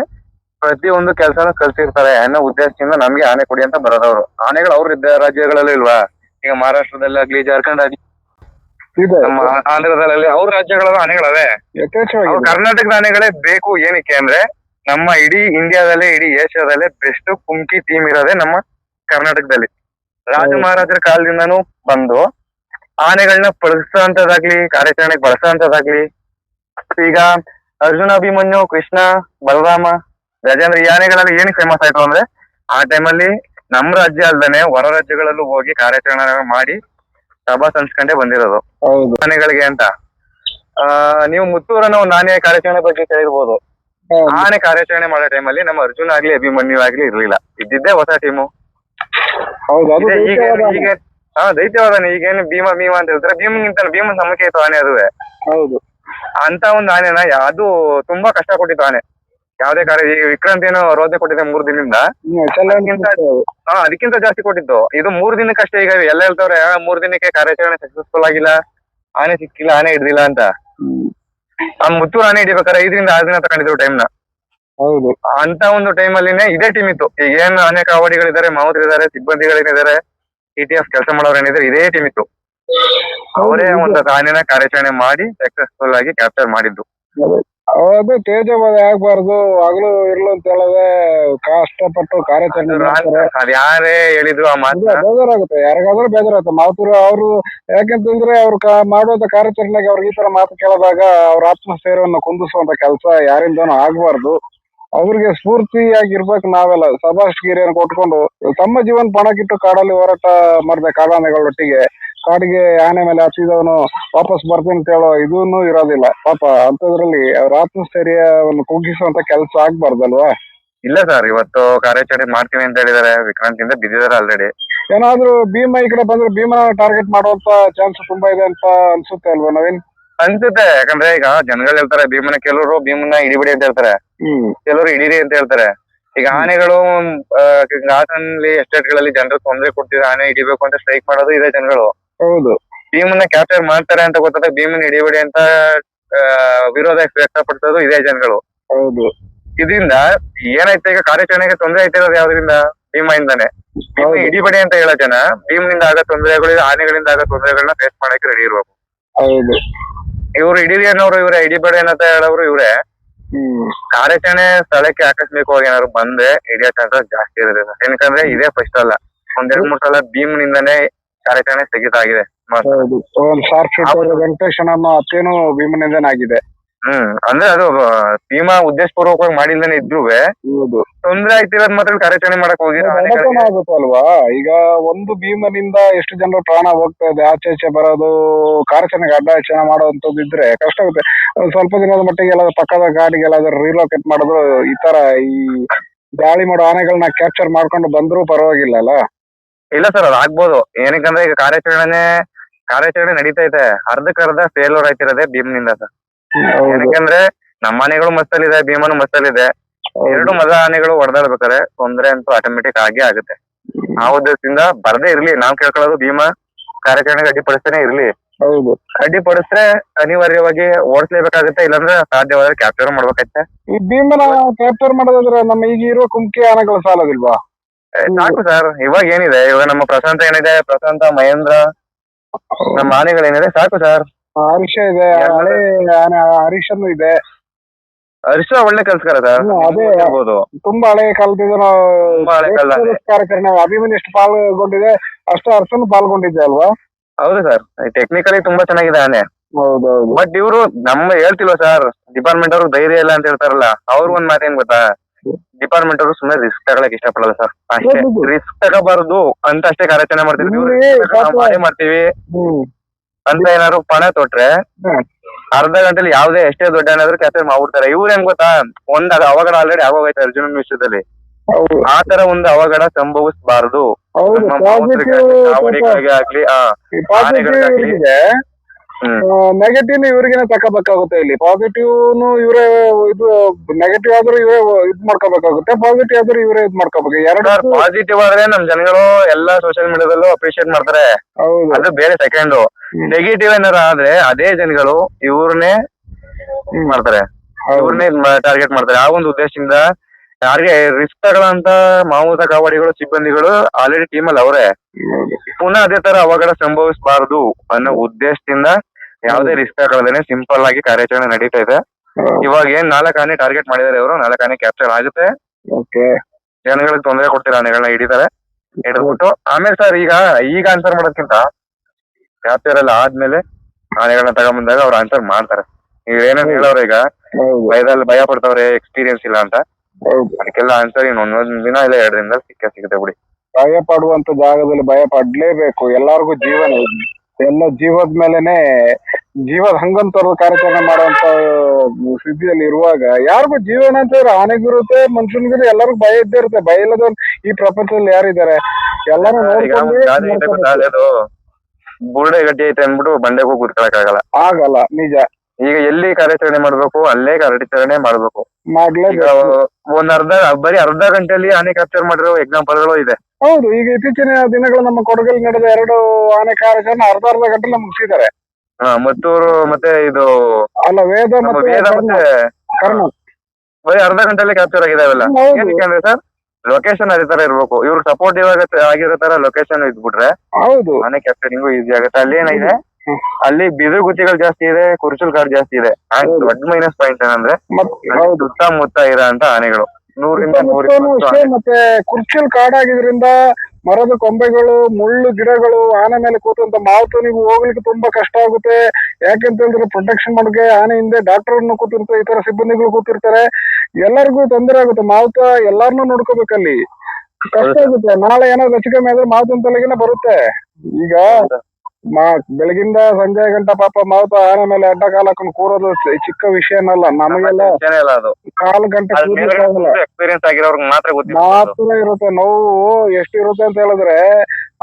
Speaker 2: ಪ್ರತಿ ಒಂದು ಕೆಲಸನ ಕಲ್ಸಿರ್ತಾರೆ. ಅನ್ನೋ ಉದ್ದೇಶದಿಂದ ನಮ್ಗೆ ಆನೆ ಕೊಡಿ ಅಂತ ಬರೋದವ್ರು. ಆನೆಗಳು ಅವ್ರ ಇದ್ದ ರಾಜ್ಯಗಳಲ್ಲಿ ಇಲ್ವಾ? ಈಗ ಮಹಾರಾಷ್ಟ್ರದಲ್ಲಿ ಆಗ್ಲಿ ಜಾರ್ಖಂಡ್ ಆಗ್ಲಿ
Speaker 1: ಇದೆ.
Speaker 2: ನಮ್ಮ ಆಂಧ್ರದಲ್ಲಿ ಅವ್ರ ರಾಜ್ಯಗಳಲ್ಲೂ ಆನೆಗಳವೆ.
Speaker 1: ಯಥೇಚ್ಛವಾಗಿ
Speaker 2: ಅವ್ರು ಕರ್ನಾಟಕದ ಆನೆಗಳೇ ಬೇಕು ಏನಕ್ಕೆ ಅಂದ್ರೆ ನಮ್ಮ ಇಡೀ ಇಂಡಿಯಾದಲ್ಲೇ ಇಡೀ ಏಷ್ಯಾದಲ್ಲೇ ಬೆಸ್ಟ್ ಕುಂಕಿ ಟೀಮ್ ಇರೋದೇ ನಮ್ಮ ಕರ್ನಾಟಕದಲ್ಲಿ. ರಾಜ ಮಹಾರಾಜರ ಕಾಲದಿಂದನೂ ಬಂದು ಆನೆಗಳನ್ನ ಅಂತದಾಗ್ಲಿ ಕಾರ್ಯಾಚರಣೆಗೆ ಬಳಸೋಂಥದ್ದಾಗ್ಲಿ ಈಗ ಅರ್ಜುನ ಅಭಿಮನ್ಯು ಕೃಷ್ಣ ಬಲರಾಮ ರಾಜೇಂದ್ರ ಈ ಆನೆಗಳಲ್ಲಿ ಏನಕ್ಕೆ ಫೇಮಸ್ ಆಯ್ತು ಅಂದ್ರೆ ಆ ಟೈಮಲ್ಲಿ ನಮ್ಮ ರಾಜ್ಯ ಅಲ್ದೇನೆ ಹೊರ ರಾಜ್ಯಗಳಲ್ಲೂ ಹೋಗಿ ಕಾರ್ಯಾಚರಣೆ ಮಾಡಿ ಸಭಾ ಸಂಸ್ಕಂಡೆ ಬಂದಿರೋದು. ಆನೆಗಳಿಗೆ ಅಂತ. ಆ ನೀವು ಮುತ್ತೂರನ್ನ ಒಂದು ಆನೆಯ ಕಾರ್ಯಾಚರಣೆ ಬಗ್ಗೆ ಕೇಳಿರ್ಬೋದು. ಆನೆ ಕಾರ್ಯಾಚರಣೆ ಮಾಡೋ ಟೈಮಲ್ಲಿ ನಮ್ಮ ಅರ್ಜುನ್ ಆಗ್ಲಿ ಅಭಿಮನ್ಯು ಆಗ್ಲಿ ಇರ್ಲಿಲ್ಲ. ಇದ್ದಿದ್ದೇ ಹೊಸ ಟೀಮು
Speaker 1: ಹೌದು
Speaker 2: ಈಗ ಹಾ ದೈತ್ಯವಾದನೆ. ಈಗೇನು ಭೀಮ ಭೀಮ ಅಂತ ಹೇಳ್ತಾರೆ. ಭೀಮಗಿಂತ ಭೀಮ ಸಮಕ್ಕೆ ಇತ್ತು ಆನೆ ಅದುವೆ
Speaker 1: ಹೌದು.
Speaker 2: ಅಂತ ಒಂದು ಆನೆನ ಯಾ- ಅದು ತುಂಬಾ ಕಷ್ಟ ಕೊಟ್ಟಿತ್ತು ಆನೆ ಯಾವ್ದೇ ಕಾರ್ಯ ಈಗ ವಿಕ್ರಾಂತ್ ಏನೋ ರೋಜೆ ಕೊಟ್ಟಿದೆ ಮೂರ್ ದಿನದಿಂದ.
Speaker 1: ಹ್ಮ್,
Speaker 2: ಹಾ ಅದಕ್ಕಿಂತ ಜಾಸ್ತಿ ಕೊಟ್ಟಿತ್ತು. ಇದು ಮೂರ್ ದಿನಕ್ಕಷ್ಟೇ ಈಗ ಎಲ್ಲ ಹೇಳ್ತವ್ರೆ ಆ, ಮೂರ್ ದಿನಕ್ಕೆ ಕಾರ್ಯಾಚರಣೆ ಸಕ್ಸಸ್ಫುಲ್ ಆಗಿಲ್ಲ. ಆನೆ ಸಿಕ್ಕಿಲ್ಲ ಆನೆ ಹಿಡ್ದಿಲ್ಲ ಅಂತ.
Speaker 1: ಹ್ಮ್.
Speaker 2: ಆ ಮುತ್ತೂರು ಆನೆ ಹಿಡಿಬೇಕಾದ್ರೆ ಐದರಿಂದ ಆರು ದಿನ ತಗೊಂಡಿದ್ರು ಟೈಮ್ನ.
Speaker 1: ಹೌದು.
Speaker 2: ಅಂತ ಒಂದು ಟೈಮ್ ಅಲ್ಲಿನೇ ಇದೇ ಟೀಮ್ ಇತ್ತು. ಈಗ ಏನ್ ಅನೇಕ ಕಬಡ್ಡಿಗಳಿದ್ದಾರೆ ಮಾವುತರಿದ್ದಾರೆ ಸಿಬ್ಬಂದಿಗಳೇನಿದ್ದಾರೆ ಟಿ ಟಿ ಎಫ್ ಕೆಲಸ ಮಾಡೋರು ಏನಿದ್ರೆ ಇದೇ ಟೀಮ್ ಇತ್ತು. ಅವರೇ ಒಂದು ಆನೆನ ಕಾರ್ಯಾಚರಣೆ ಮಾಡಿ ಸಕ್ಸಸ್ಫುಲ್ ಆಗಿ ಕ್ಯಾಪ್ಚರ್ ಮಾಡಿದ್ದು.
Speaker 1: ಅದೇ. ತೇಜವಾದ ಆಗ್ಬಾರ್ದು ಹಗಲು ಇರ್ಲು ಅಂತ ಹೇಳದೆ ಕಷ್ಟಪಟ್ಟು ಕಾರ್ಯಾಚರಣೆ ಮಾಡ್ತಾರೆ.
Speaker 2: ಅದ್ ಯಾರೇ ಹೇಳಿದ್ರು ಆ ಮಾತು
Speaker 1: ಬೇಜಾರಾಗುತ್ತೆ ಯಾರಿಗಾದ್ರೂ ಬೇಜಾರಾಗುತ್ತೆ. ಮಾತುರು ಅವರು ಯಾಕಂತಂದ್ರೆ ಅವ್ರು ಕಾ ಮಾಡುವಂತ ಕಾರ್ಯಾಚರಣೆಗೆ ಅವ್ರಿಗೆ ಈ ತರ ಮಾತು ಕೇಳಿದಾಗ ಅವ್ರ ಆತ್ಮಸ್ಥೈರ್ಯವನ್ನು ಕುಂದಿಸುವಂತ ಕೆಲಸ ಯಾರಿಂದನೂ ಆಗ್ಬಾರ್ದು. ಅವ್ರಿಗೆ ಸ್ಫೂರ್ತಿಯಾಗಿರ್ಬೇಕು ನಾವೆಲ್ಲ ಸಭಾಷ್ಗಿರಿಯನ್ನು ಕೊಟ್ಕೊಂಡು ತಮ್ಮ ಜೀವನ ಪಣಕ್ಕಿಟ್ಟು ಕಾಡಲ್ಲಿ ಹೋರಾಟ ಮಾಡಿದೆ ಕಾಡಾನೆಗಳೊಟ್ಟಿಗೆ ಕಾಡಿಗೆ ಆನೆ ಮೇಲೆ ಹತ್ತಿದವನು ವಾಪಸ್ ಬರ್ತೀನಿ ಅಂತ ಹೇಳೋ ಇದೂ ಇರೋದಿಲ್ಲ. ಪಾಪ ಅಂತದ್ರಲ್ಲಿ ಅವ್ರ ಆತ್ಮಸ್ಥೈರ್ಯವನ್ನು ಕುಗ್ಗಿಸುವಂತ ಕೆಲಸ ಆಗ್ಬಾರ್ದಲ್ವಾ?
Speaker 2: ಇಲ್ಲ ಸರ್ ಇವತ್ತು ಕಾರ್ಯಾಚರಣೆ ಮಾಡ್ತೀವಿ ಅಂತ ಹೇಳಿದಾರೆ ವಿಕ್ರಾಂತ್ ಇಂದ ಬಿದ್ದಿದ್ದಾರೆ ಆಲ್ರೆಡಿ
Speaker 1: ಏನಾದ್ರೂ ಭೀಮ ಈ ಕಡೆ ಬಂದ್ರೆ ಭೀಮನ ಟಾರ್ಗೆಟ್ ಮಾಡುವಂತ ಚಾನ್ಸ್ ತುಂಬಾ ಇದೆ ಅಂತ ಅನ್ಸುತ್ತೆ ಅಲ್ವಾ ನವೀನ್?
Speaker 2: ಅನ್ಸುತ್ತೆ. ಯಾಕಂದ್ರೆ ಈಗ ಜನಗಳು ಹೇಳ್ತಾರೆ ಭೀಮನ ಕೆಲವರು ಭೀಮನ ಇಡಿಬಿಡಿ ಅಂತ ಹೇಳ್ತಾರೆ. ಕೆಲವರು ಹಿಡೀರಿ ಅಂತ ಹೇಳ್ತಾರೆ. ಈಗ ಆನೆಗಳು ಹಾಸನಲ್ಲಿ ಎಸ್ಟೇಟ್ಗಳಲ್ಲಿ ಜನರು ತೊಂದರೆ ಕೊಡ್ತಿದ್ರೆ ಆನೆ ಹಿಡಿಬೇಕು ಅಂತ ಸ್ಟ್ರೈಕ್ ಮಾಡೋದು ಇದೆ ಜನಗಳು
Speaker 1: ಹೌದು.
Speaker 2: ಭೀಮನ್ನ ಕ್ಯಾಪ್ಚರ್ ಮಾಡ್ತಾರೆ ಅಂತ ಗೊತ್ತಾದಾಗ ಭೀಮನ್ ಹಿಡಿಬೇಡಿ ಅಂತ ವಿರೋಧ ವ್ಯಕ್ತಪಡಿಸೋದು ಇದೇ ಜನಗಳು.
Speaker 1: ಹೌದು.
Speaker 2: ಇದರಿಂದ ಏನಾಯ್ತು ಈಗ ಕಾರ್ಯಾಚರಣೆಗೆ ತೊಂದರೆ ಆಯ್ತಿರೋದು ಯಾವ್ದ್ರಿಂದ? ಭೀಮಯಿಂದಾನೆ ಭೀಮ. ಹಿಡಿಬೇಡಿ ಅಂತ ಹೇಳೋ ಜನ ಭೀಮನಿಂದ ಆಗೋ ತೊಂದರೆಗಳು ಆನೆಗಳಿಂದ ಆಗೋ ತೊಂದರೆಗಳನ್ನ ಫೇಸ್ ಮಾಡಕ್ಕೆ ರೆಡಿ ಇರ್ಬೇಕು.
Speaker 1: ಹೌದು.
Speaker 2: ಇವ್ರು ಹಿಡೀರಿ ಅನ್ನೋರು ಇವ್ರೆ ಹಿಡಿಬೇಡಿ ಅಂತ ಹೇಳೋರು ಇವ್ರೆ. ಕಾರ್ಯಾಚರಣೆ ಸ್ಥಳಕ್ಕೆ ಆಕಸ್ಮಿಕವಾಗಿ ಏನಾದ್ರು ಬಂದ್ರೆ ಹಿಡಿಯೋ ಚಾನ್ಸಸ್ ಜಾಸ್ತಿ ಇರುತ್ತೆ ಏನಕಂದ್ರೆ ಇದೇ ಫಸ್ಟ್ ಅಲ್ಲ. ಒಂದ್ ಎರಡ್ ಮೂರ್ ಸಲ ಭೀಮನಿಂದಾನೇ ಕಾರ್ಯಾಚರಣೆ ಸ್ಥಗಿತ ಆಗಿದೆ.
Speaker 1: ಹೌದು. ಒಂದ್ ಶಾರ್ಪ್ ಶೂಟ್ ಭೀಮನಿಂದನೇ ಆಗಿದೆ.
Speaker 2: ಹ್ಮ್. ಅಂದ್ರೆ ಅದು ಭೀಮಾ ಉದ್ದೇಶಪೂರ್ವಕವಾಗಿ ಮಾಡಿಲ್ದೇನೆ ಇದ್ರು
Speaker 1: ಹೌದು.
Speaker 2: ತೊಂದ್ರೆ ಆಯ್ತಿರೋದ್ ಮಾತ್ರ ಕಾರ್ಯಾಚರಣೆ ಮಾಡಕ್ ಹೋಗಿ
Speaker 1: ಆಗುತ್ತೆ ಅಲ್ವಾ ಈಗ ಒಂದು ಭೀಮನಿಂದ ಎಷ್ಟು ಜನರ ಪ್ರಾಣ ಹೋಗ್ತಾ ಇದೆ ಆಚೆ ಈಚೆ ಬರೋದು ಕಾರ್ಯಾಚರಣೆಗೆ ಅಡ್ಡಾಚರಣೆ ಮಾಡೋವಂಥದ್ದು ಇದ್ರೆ ಕಷ್ಟ ಆಗುತ್ತೆ. ಒಂದ್ ಸ್ವಲ್ಪ ದಿನದ ಮಟ್ಟಿಗೆ ಎಲ್ಲ ಪಕ್ಕದ ಗಾಡಿಗೆ ಎಲ್ಲಾದ್ರೂ ರಿಲೋಕೇಟ್ ಮಾಡಿದ್ರು ಈ ತರ ಈ ದಾಳಿ ಮಾಡೋ ಆನೆಗಳನ್ನ ಕ್ಯಾಪ್ಚರ್ ಮಾಡ್ಕೊಂಡು ಬಂದ್ರು ಪರವಾಗಿಲ್ಲ ಅಲ್ಲ?
Speaker 2: ಇಲ್ಲ ಸರ್ ಅದು ಆಗ್ಬೋದು. ಏನಕ್ಕಂದ್ರೆ ಈಗ ಕಾರ್ಯಾಚರಣೆ ಕಾರ್ಯಾಚರಣೆ ನಡೀತಾ ಇದೆ. ಅರ್ಧಕ್ಕರ್ಧ ಫೇಲ್ಯೂರ್ ಆಯ್ತಿರೋದೇ ಭೀಮ್ನಿಂದ ಸರ್. ಏನಕ್ಕಂದ್ರೆ ನಮ್ಮ ಆನೆಗಳು ಮಸ್ತಲ್ಲಿದೆ ಭೀಮನು ಇದೆ ಎರಡು ಮದ ಆನೆಗಳು ಹೊಡೆದಾಡ್ಬೇಕಾರೆ ತೊಂದ್ರೆ ಅಂತೂ ಆಟೋಮೆಟಿಕ್ ಆಗೇ ಆಗುತ್ತೆ. ಆ ಉದ್ದೇಶದಿಂದ ಬರದೇ ಇರ್ಲಿ ನಾವ್ ಕೇಳ್ಕೊಳ್ಳೋದು ಭೀಮ ಕಾರ್ಯಾಚರಣೆಗೆ ಅಡ್ಡಿಪಡಿಸ್ತಾನೆ ಇರ್ಲಿ.
Speaker 1: ಹೌದು.
Speaker 2: ಅಡ್ಡಿಪಡಿಸಿದ್ರೆ ಅನಿವಾರ್ಯವಾಗಿ ಓಡಿಸ್ಲೇಬೇಕಾಗುತ್ತೆ ಇಲ್ಲಾಂದ್ರೆ ಸಾಧ್ಯವಾದ್ರೆ ಕ್ಯಾಪ್ಚರ್ ಮಾಡ್ಬೇಕಾಯ್ತೆ.
Speaker 1: ಈ ಭೀಮನ ಕ್ಯಾಪ್ಚರ್ ಮಾಡೋದಾದ್ರೆ ನಮ್ಮ ಈಗ ಇರೋ ಕುಮ್ಕಿ ಆನೆಗಳು ಸಾಲದಿಲ್ವಾ?
Speaker 2: ಸಾಕು ಸರ್ ಇವಾಗ ಏನಿದೆ? ಇವಾಗ ನಮ್ಮ ಪ್ರಶಾಂತ ಏನಿದೆ? ಪ್ರಶಾಂತ ಮಹೇಂದ್ರ ನಮ್ಮ ಆನೆಗಳೇನಿದೆ? ಸಾಕು ಸರ್
Speaker 1: ಹರೀಶ ಇದೆ ಹಳೆ ಇದೆ.
Speaker 2: ಹರ್ಷ ಒಳ್ಳೆ ಕೆಲಸಕಾರ ಸರ್.
Speaker 1: ಅದೇ. ತುಂಬಾ ಹಳೆ ಕಾಲದಿಂದ ನಾವು
Speaker 2: ತುಂಬಾ ಹಳೆ ಕಾಲ ಆನೆ.
Speaker 1: ಕಾರ್ಯಾಚರಣೆ ಅಭಿಮನ್ಯು ಎಷ್ಟು ಪಾಲ್ಗೊಂಡಿದೆ ಅಷ್ಟು ಅರ್ಸನ್ ಪಾಲ್ಗೊಂಡಿದ್ದೆ ಅಲ್ವಾ?
Speaker 2: ಹೌದು ಸರ್. ಟೆಕ್ನಿಕಲಿ ತುಂಬಾ ಚೆನ್ನಾಗಿದೆ ಆನೆ.
Speaker 1: ಹೌದೌದು.
Speaker 2: ಬಟ್ ಇವರು ನಮ್ಮ ಹೇಳ್ತಿಲ್ವ ಸರ್ ಡಿಪಾರ್ಟ್ಮೆಂಟ್ ಅವ್ರು ಧೈರ್ಯ ಇಲ್ಲ ಅಂತ ಹೇಳ್ತಾರಲ್ಲ ಅವ್ರ ಒಂದ್ ಮಾತೇನ್ ಗೊತ್ತಾ? ಡಿಪಾರ್ಟ್ಮೆಂಟ್ ಅವರು ಸುಮ್ಮನೆ ರಿಸ್ಕ್ ತಗೊಳಕ್ ಇಷ್ಟಪಡಲ್ಲ ಸರ್. ಅಷ್ಟೇ.
Speaker 1: ಹೌದು.
Speaker 2: ರಿಸ್ಕ್ ತಗೋಬಾರದು ಅಂತ ಅಷ್ಟೇ ಕಾರ್ಯಾಚರಣೆ ಮಾಡ್ತೀವಿ. ಮಾಡ್ತೀವಿ ಅಂತ ಏನಾದ್ರು ಪಣ ತೊಟ್ರೆ ಅರ್ಧ ಗಂಟೆಲಿ ಯಾವ್ದೇ ಎಷ್ಟೇ ದೊಡ್ಡ ಏನಾದ್ರು ಕ್ಯಾಪ್ಚರ್ ಮಾಡ್ಬಿಡ್ತಾರೆ. ಇವ್ರ ಹೆಂಗ್ ಗೊತ್ತಾ? ಒಂದ್ ಅದು ಅವಘಡ ಆಲ್ರೆಡಿ ಆಗೋಗೈತೆ ಅರ್ಜುನನ್ ವಿಷಯದಲ್ಲಿ
Speaker 1: ಆತರ
Speaker 2: ಆ ತರ ಒಂದು ಅವಘಡ ಸಂಭವಿಸಬಾರದು. ಆಗ್ಲಿ
Speaker 1: ನೆಗೆಟಿವ್ ಇವ್ರಿಗೇನೆ ತಕೋಬೇಕಾಗುತ್ತೆ ಇಲ್ಲಿ. ಪಾಸಿಟಿವ್ ಇವರೇ ಇದು ನೆಗೆಟಿವ್ ಆದ್ರೂ ಇವರೇ ಇದ್ ಮಾಡ್ಕೋಬೇಕಾಗುತ್ತೆ ಪಾಸಿಟಿವ್ ಆದ್ರೂ ಇವರೇ ಇದ್ ಮಾಡ್ಕೋಬೇಕು. ಎರಡು
Speaker 2: ಪಾಸಿಟಿವ್ ಆದ್ರೆ ನಮ್ ಜನಗಳು ಎಲ್ಲಾ ಸೋಶಿಯಲ್ ಮೀಡಿಯಾದಲ್ಲೂ ಅಪ್ರಿಶಿಯೇಟ್ ಮಾಡ್ತಾರೆ.
Speaker 1: ಹೌದು.
Speaker 2: ಅದು ಬೇರೆ ಸೆಕೆಂಡ್. ನೆಗೆಟಿವ್ ಏನಾರ ಆದ್ರೆ ಅದೇ ಜನಗಳು ಇವ್ರನ್ನೇ. ಮಾಡ್ತಾರೆ. ಇವ್ರನ್ನೇ ಟಾರ್ಗೆಟ್ ಮಾಡ್ತಾರೆ. ಆ ಒಂದು ಉದ್ದೇಶದಿಂದ ಯಾರಿಗೆ ರಿಸ್ಕ್ ತಗೊಳ್ಳೋಂತ ಮಾವುತ ಕಾವಾಡಿಗಳು ಸಿಬ್ಬಂದಿಗಳು ಆಲ್ರೆಡಿ ಟೀಮ್ ಅಲ್ಲಿ ಅವರೇ. ಪುನಃ ಅದೇ ತರ ಅವಘಡ ಸಂಭವಿಸಬಾರದು ಅನ್ನೋ ಉದ್ದೇಶದಿಂದ ಯಾವುದೇ ರಿಸ್ಕ್ ತಗೊಳ್ಳದೇನೆ ಸಿಂಪಲ್ ಆಗಿ ಕಾರ್ಯಾಚರಣೆ ನಡೀತಾ ಇದೆ. ಇವಾಗ ಏನ್ ನಾಲ್ಕು ಆನೆ ಟಾರ್ಗೆಟ್ ಮಾಡಿದಾರೆ ಇವರು? ನಾಲ್ಕು ಆನೆ ಕ್ಯಾಪ್ಚರ್ ಆಗುತ್ತೆ ಜನಗಳಿಗೆ ತೊಂದರೆ ಕೊಡ್ತಿರೋ ಆನೆಗಳನ್ನ ಹಿಡಿತಾರೆ. ಹಿಡಿದ್ಬಿಟ್ಟು ಆಮೇಲೆ ಸರ್ ಈಗ ಈಗ ಆನ್ಸರ್ ಮಾಡೋದಕ್ಕಿಂತ ಕ್ಯಾಪ್ಚರ್ ಎಲ್ಲ ಆದ್ಮೇಲೆ ಆನೆಗಳನ್ನ ತಗೊಂಡ್ಬಂದಾಗ ಅವ್ರು ಆನ್ಸರ್ ಮಾಡ್ತಾರೆ. ನೀವ್ ಏನಂತ ಹೇಳೋರು ಈಗ? ಭಯದಲ್ಲಿ ಭಯ ಪಡ್ತಾವ್ರೆ ಎಕ್ಸ್ಪೀರಿಯನ್ಸ್ ಇಲ್ಲ ಅಂತ.
Speaker 1: ಹೌದು
Speaker 2: ಅದಕ್ಕೆಲ್ಲ ಆನ್ಸರ್ ಇನ್ನು ಒಂದೊಂದ್ ದಿನ ಇಲ್ಲ ಎರಡು ದಿನದಲ್ಲಿ ಸಿಕ್ಕ ಸಿಗುತ್ತೆ ಬಿಡಿ.
Speaker 1: ಭಯ ಪಡುವಂತ ಜಾಗದಲ್ಲಿ ಭಯ ಪಡ್ಲೇಬೇಕು. ಎಲ್ಲಾರ್ಗು ಜೀವನ ಇದೆ. ಎಲ್ಲ ಜೀವದ ಮೇಲೆನೆ ಜೀವದ ಹಂಗಂತವ್ರ ಕಾರ್ಯಕ್ರಮ ಮಾಡುವಂತ ಸ್ಥಿತಿಯಲ್ಲಿ ಇರುವಾಗ ಯಾರಿಗೂ ಜೀವನ ಅಂತ ಇರೋ ಆನೆಗಿರುತ್ತೆ ಮನುಷ್ಯನಿಗಿರುತ್ತೆ ಮನುಷ್ಯನಿಗೂ ಎಲ್ಲರಿಗೂ ಭಯ ಇದ್ದೇ ಇರುತ್ತೆ. ಭಯ ಇಲ್ಲದವ್ರು ಈ ಪ್ರಪಂಚದಲ್ಲಿ ಯಾರಿದ್ದಾರೆ? ಎಲ್ಲರೂ
Speaker 2: ಈಗ ಒಂದ್ ಗಾದೆ ಗೊತ್ತಾ? ಬುರುಡೆ ಗಟ್ಟಿ ಐತೆ ಅಂದ್ಬಿಟ್ಟು ಬಂಡೆಗೆ ಹೋಗಿ ಕೂತ್ಕೊಳಕ್ ಆಗಲ್ಲ
Speaker 1: ಆಗಲ್ಲ. ನಿಜ.
Speaker 2: ಈಗ ಎಲ್ಲಿ ಕಾರ್ಯಾಚರಣೆ ಮಾಡ್ಬೇಕು ಅಲ್ಲೇ ಕಾರ್ಯಾಚರಣೆ ಮಾಡ್ಬೇಕು. ಈಗ
Speaker 1: ಮಾಡ್ಲೇಬೇಕು
Speaker 2: ಒಂದ್ ಅರ್ಧ ಬರೀ ಅರ್ಧ ಗಂಟೆಯಲ್ಲಿ ಆನೆ ಕ್ಯಾಪ್ಚರ್ ಮಾಡಿರೋ ಎಕ್ಸಾಂಪಲ್ಗಳು ಇದೆ.
Speaker 1: ಹೌದು ಈಗ ಇತ್ತೀಚಿನ ದಿನಗಳು ನಮ್ಮ ಕೊಡಗಲ್ಲಿ ನಡೆದ ಎರಡು ಆನೆ ಕಾರ್ಯಾಚರಣೆ ಅರ್ಧ ಅರ್ಧ ಗಂಟೆ ಮುಗಿಸಿದ್ದಾರೆ.
Speaker 2: ಹಾ ಮತ್ತೂರು ಮತ್ತೆ ಇದು
Speaker 1: ಅಲ್ಲ ವೇದ
Speaker 2: ನಮ್ಮ
Speaker 1: ಮತ್ತೆ
Speaker 2: ವೇದ
Speaker 1: ಕರ್ಣ
Speaker 2: ಮತ್ತೆ
Speaker 1: ಕರ್ಣ
Speaker 2: ಬರೀ ಅರ್ಧ ಗಂಟೆಯಲ್ಲಿ ಕ್ಯಾಪ್ಚರ್ ಆಗಿದೆ ಅವೆಲ್ಲ
Speaker 1: ಹೌದು.
Speaker 2: ಏನಕ್ಕೆ ಅಂದ್ರೆ ಸರ್ ಲೊಕೇಶನ್ ಅದೇ ತರ ಇರ್ಬೇಕು. ಇವ್ರು ಸಪೋರ್ಟಿವ್ ಆಗಿರೋ ತರ ಲೊಕೇಶನ್ ಇದ್ಬಿಟ್ರೆ
Speaker 1: ಹೌದು.
Speaker 2: ಮನೆ ಕ್ಯಾಪ್ಚರಿಂಗು ಈಸಿ ಆಗುತ್ತೆ. ಅಲ್ಲಿ ಏನಿದೆ
Speaker 1: ಹ್ಮ್.
Speaker 2: ಅಲ್ಲಿ ಬಿದಿರು ಗುತ್ತಿಗಳು ಜಾಸ್ತಿ ಇದೆ ಕುರುಚಲ್ ಕಾಡು ಜಾಸ್ತಿ ಇದೆ. ದೊಡ್ಡ ಮೈನಸ್ ಪಾಯಿಂಟ್ ಏನಂದ್ರೆ ಸುತ್ತಮುತ್ತ ಇರೋಂತ ಆನೆಗಳು. ನೂರಿಂದ
Speaker 1: ಅಷ್ಟೇ ಮತ್ತೆ ಕುರ್ಚಿಲ್ ಕಾಡಾಗಿದ್ರಿಂದ ಮರದ ಕೊಂಬೆಗಳು ಮುಳ್ಳು ಗಿಡಗಳು ಆನೆ ಮೇಲೆ ಕೂತಂತ ಮಾವುತ ನೀವು ಹೋಗ್ಲಿಕ್ಕೆ ತುಂಬಾ ಕಷ್ಟ ಆಗುತ್ತೆ. ಯಾಕೆಂತ ಹೇಳಿದ್ರೆ ಪ್ರೊಟೆಕ್ಷನ್ ಮಾಡೋಕೆ ಆನೆ ಹಿಂದೆ ಡಾಕ್ಟರ್ ಕೂತಿರ್ತಾರೆ ಈ ತರ ಸಿಬ್ಬಂದಿಗಳು ಕೂತಿರ್ತಾರೆ. ಎಲ್ಲರಿಗೂ ತೊಂದರೆ ಆಗುತ್ತೆ. ಮಾವುತ ಎಲ್ಲಾರ್ನು ನೋಡ್ಕೋಬೇಕಲ್ಲಿ ಕಷ್ಟ ಆಗುತ್ತೆ. ನಾಳೆ ಏನಾದ್ರು ಹೆಚ್ಚು ಕಮ್ಮಿ ಆದ್ರೆ ಮಾವುತನ ತಲೆಗೆನ ಬರುತ್ತೆ. ಈಗ ಮಾ ಬೆಳಗಿಂದ ಸಂಜೆ ಗಂಟ ಪಾಪ ಮಾವುತ ಆನೆ ಮೇಲೆ ಅಡ್ಡ ಕಾಲ ಹಾಕೊಂಡು ಕೂರೋದು ಚಿಕ್ಕ ವಿಷಯನಲ್ಲ ನಮಗೆಲ್ಲ
Speaker 2: ವಿಷಯನೇ ಇಲ್ಲ ಅದು.
Speaker 1: ಕಾಲು ಗಂಟೆ ಕೂರ್ಲಿಕ್ಕಾಗಲ್ಲ
Speaker 2: ಎಕ್ಸ್ಪೀರಿಯನ್ಸ್ ಆಗಿರೋರ್ಗೆ ಮಾತ್ರ ಗೊತ್ತಿರುತ್ತೆ
Speaker 1: ಮಾತ್ರ ಇರುತ್ತೆ ನೋವು ಎಷ್ಟು ಇರುತ್ತೆ ಅಂತ ಹೇಳಿದ್ರೆ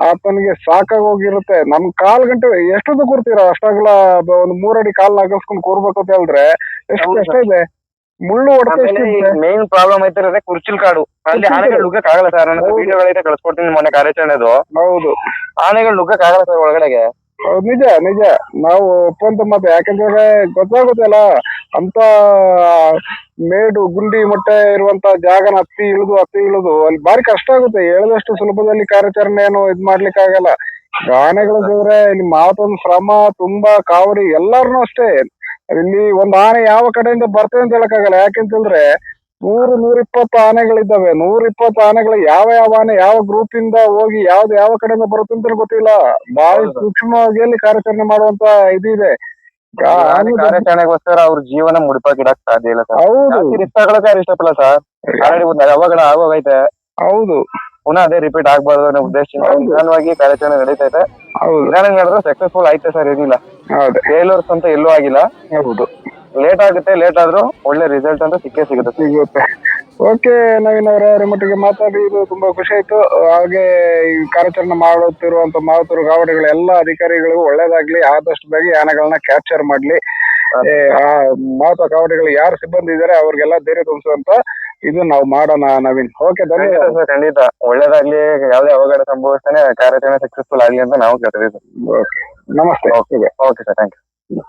Speaker 1: ಆತನಿಗೆ ಸಾಕಾಗಿ ಹೋಗಿರುತ್ತೆ. ನಮ್ ಕಾಲ್ ಗಂಟೆ ಎಷ್ಟೊತ್ತು ಕೂರ್ತೀರಾ? ಅಷ್ಟಾಗಲ ಒಂದು ಮೂರಡಿ ಕಾಲ್ ನಗಸ್ಕೊಂಡ್ ಕೂರ್ಬೇಕು ಅಂತ ಹೇಳಿದ್ರೆ ಎಷ್ಟು
Speaker 2: ಹೌದು
Speaker 1: ಕಷ್ಟ ಇದೆ. ಮುಳ್ಳು
Speaker 2: ಮೇನ್ ಪ್ರಾಬ್ಲಮ್ ಐತಿರೋದೆ ಕುರ್ಚಿಲ್ ಕಾಡು. ಅಲ್ಲಿ ಆನೆಗಳು. ನುಗ್ಗಕ್ ಆಗಲ್ಲ ಸರ್. ನನ್ನ. ವಿಡಿಯೋಗಳೈತೆ ಕಳ್ಸ್ಕೊಡ್ತೀನಿ ಮೊನ್ನೆ ಕಾರ್ಯಾಚರಣೆದು.
Speaker 1: ಹೌದು.
Speaker 2: ಆನೆಗಳು ನುಗ್ಗಕ್ ಆಗಲ್ಲ ಸರ್ ಒಳಗಡೆಗೆ.
Speaker 1: ಹೌದು ನಿಜ ನಿಜ. ನಾವು ಒಪ್ಪಂತ ಮತ್ತೆ ಯಾಕಂದ್ರೆ ಗೊತ್ತಾಗುತ್ತಲ್ಲ ಅಂತ ಮೇಡು ಗುಂಡಿ ಮೊಟ್ಟೆ ಇರುವಂತ ಜಾಗನ ಹತ್ತಿ ಇಳಿದು ಹತ್ತಿ ಇಳಿದು ಅಲ್ಲಿ ಬಾರಿ ಕಷ್ಟ ಆಗುತ್ತೆ. ಹೇಳದಷ್ಟು ಸುಲಭದಲ್ಲಿ ಕಾರ್ಯಾಚರಣೆ ಏನು ಇದ್ ಮಾಡ್ಲಿಕ್ಕೆ ಆಗಲ್ಲ. ಆನೆಗಳು ಇಲ್ಲಿ ಮಾತೊಂದು ಶ್ರಮ ತುಂಬಾ ಕಾವರಿ ಎಲ್ಲಾರ್ನು ಅಷ್ಟೇ. ಇಲ್ಲಿ ಒಂದ್ ಆನೆ ಯಾವ ಕಡೆಯಿಂದ ಬರ್ತದೆ ಅಂತ ಹೇಳಕ್ಕಾಗಲ್ಲ. ಯಾಕೆಂತಂದ್ರೆ ನೂರು ನೂರಿಪ್ಪತ್ತು ಆನೆಗಳಿದ್ದಾವೆ. ನೂರಿಪ್ಪತ್ತು ಆನೆಗಳು ಯಾವ ಯಾವ ಆನೆ ಯಾವ ಗ್ರೂಪ್ ಇಂದ ಹೋಗಿ ಯಾವ್ದು ಯಾವ ಕಡೆಯಿಂದ ಬರುತ್ತೆ ಅಂತ ಗೊತ್ತಿಲ್ಲ. ಬಾರಿ ಸೂಕ್ಷ್ಮವಾಗಿ ಅಲ್ಲಿ ಕಾರ್ಯಾಚರಣೆ ಮಾಡುವಂತ ಇದು ಇದೆ.
Speaker 2: ಕಾರ್ಯಾಚರಣೆಗೋಸ್ಕರ ಅವ್ರ ಜೀವನ ಮುಡಿಪಾಕಿಡಕ್ ಸಾಧ್ಯ ಇಲ್ಲ ಸರ್.
Speaker 1: ಹೌದು.
Speaker 2: Risk ಇಷ್ಟಪಲ್ಲ sir? ಆಲ್ರೆಡಿ ಒಂದು ಅವಘಡ ಆಗೋಗೈತೆ
Speaker 1: ಹೌದು.
Speaker 2: ಪುನಃ ಅದೇ ರಿಪೀಟ್ ಆಗ್ಬಾರ್ದು ಅನ್ನೋ ಉದ್ದೇಶದಿಂದ. ನಿಧಾನವಾಗಿ ಕಾರ್ಯಾಚರಣೆ
Speaker 1: ಹೌದು.
Speaker 2: ನಿಧಾನ ನಡೆದ್ರೆ ಸಕ್ಸಸ್ಫುಲ್ ಆಯ್ತು ಸರ್ ಏನಿಲ್ಲ.
Speaker 1: ಹೌದು.
Speaker 2: ಫೇಲ್ಯೂರ್ಸ್ ಅಂತ ಎಲ್ಲೂ ಆಗಿಲ್ಲ.
Speaker 1: ಹೌದು.
Speaker 2: ಲೇಟ್ ಆಗುತ್ತೆ ಲೇಟ್ ಆದ್ರೂ ಒಳ್ಳೆ ರಿಸಲ್ಟ್ ಅಂತ ಸಿಕ್ಕೇ ಸಿಗುತ್ತೆ
Speaker 1: ಸಿಗುತ್ತೆ. ಓಕೆ ನವೀನ್ ಅವರ ಮಟ್ಟಿಗೆ ಮಾತಾಡಿ ಇದು ತುಂಬಾ ಖುಷಿ ಆಯ್ತು. ಹಾಗೆ ಈ ಕಾರ್ಯಾಚರಣೆ ಮಾಡುತ್ತಿರುವಂತ ಮಾಡುತ್ತಿರುವ ಗಾವಡಿಗಳ ಎಲ್ಲಾ ಅಧಿಕಾರಿಗಳಿಗೂ ಒಳ್ಳೇದಾಗ್ಲಿ ಆದಷ್ಟು ಬೇಗ ಯಾನಗಳನ್ನ ಕ್ಯಾಪ್ಚರ್ ಮಾಡ್ಲಿ. ಆ ಮಹತ್ವ ಕಾವಡಿಗಳು ಯಾರು ಸಿಬ್ಬಂದಿ ಇದಾರೆ ಅವ್ರಿಗೆಲ್ಲ ಧೈರ್ಯ ತುಂಬಿಸುವಂತ ಇದು ನಾವು ಮಾಡೋಣ ನವೀನ್. ಓಕೆ
Speaker 2: ಖಂಡಿತ
Speaker 1: ಧನ್ಯವಾದ
Speaker 2: ಸರ್ ಖಂಡಿತ. ಒಳ್ಳೇದಾಗ್ಲಿ ಯಾವ್ದೇ ಅವಘಡ ಸಂಭವಿಸ್ತಾನೆ ಕಾರ್ಯಾಚರಣೆ ಸಕ್ಸಸ್ಫುಲ್ ಆಗ್ಲಿ ಅಂತ ನಾವು ಕೇಳ್ತೀವಿ
Speaker 1: ನಮಸ್ತೆ.
Speaker 2: Okay sir thank you